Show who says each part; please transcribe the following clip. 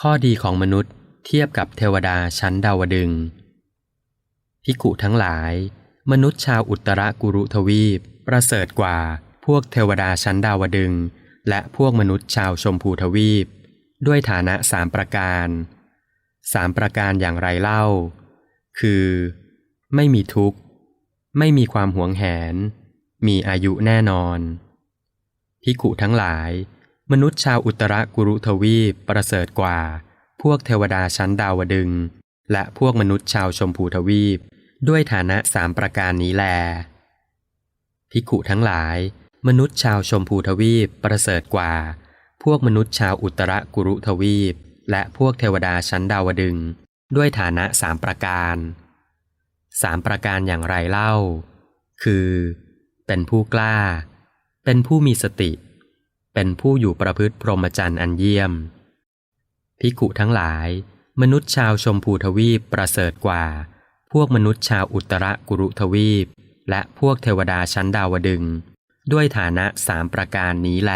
Speaker 1: ข้อดีของมนุษย์เทียบกับเทวดาชั้นดาวดึง พิกุทั้งหลาย มนุษย์ชาวอุตรกุรุทวีป ประเสริฐกว่าพวกเทวดาชั้นดาวดึง และพวกมนุษย์ชาวชมพูทวีป ด้วยฐานะสามประการสามประการอย่างไรเล่า คือ ไม่มีทุกข์ ไม่มีความหวงแหน มีอายุแน่นอนพิกุทั้งหลาย มนุษย์ชาวอุตรกุรุทวีปประเสริฐกว่า พวกเทวดาชั้นดาวดึง และพวกมนุษย์ชาวชมพูทวีป ด้วยฐานะสามประการนี้แล พิกุทั้งหลาย มนุษย์ชาวชมพูทวีปประเสริฐกว่า พวกมนุษย์ชาวอุตรกุรุทวีป และพวกเทวดาชั้นดาวดึง ด้วยฐานะสามประการสามประการอย่างไรเล่า คือ เป็นผู้กล้า เป็นผู้มีสติ เป็นผู้อยู่ประพฤติพรหมจรรย์อันเยี่ยม พิกุทั้งหลาย มนุษย์ชาวชมพูทวีปประเสริฐกว่า พวกมนุษย์ชาวอุตรกุรุทวีป และพวกเทวดาชั้นดาวดึง ด้วยฐานะสามประการนี้แล